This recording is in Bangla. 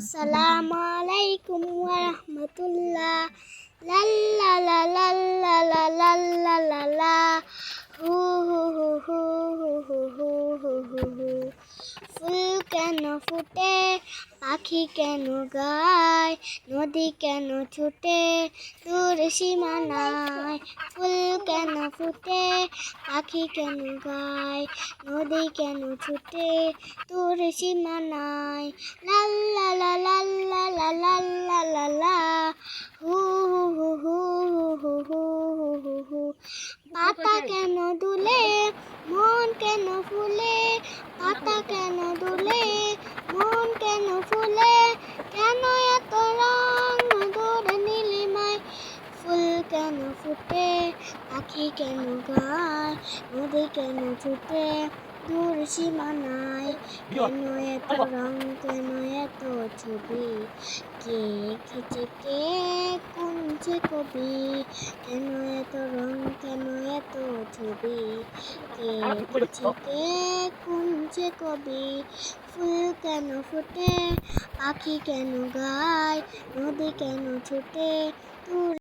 আসসালামু আলাইকুম ওয়া রাহমাতুল্লাহ লাল্লা লা লাল্লা লা লাল্লা লা লা হু হু হু হু হু হু হু হু হু হু ফুল কেন ফুটে? পাখি কেন গায়? নদী কেন ছুটে? দূর সীমানায় ফুল কেন ফুটে? পাখি কেন গায়? নদী কেন ছুটে? দূর সীমানায় লাল্লা লা লা লাল্লা লা লা হু হু হু হু হু হু হু হু হু পাতা কেন দুলে মন কেন ফুলে পাতা কেন দুলে মন কেন ফুলে কেন এত রং দূর নীলিমায় ফুল কেন ফুটে? পাখি কেন গায়? নদী কেন ছুটে? দূর সীমানায় কেন এত রং? কেন এত ছবি? কে এঁকেছে? কে কোনছে কবি? কেন এত রং? কেন এত ছবি? কে এঁকেছে? কে কোনছে কবি? ফুল কেন ফুটে? পাখি কেন গায়? নদী কেন ছুটে? দূর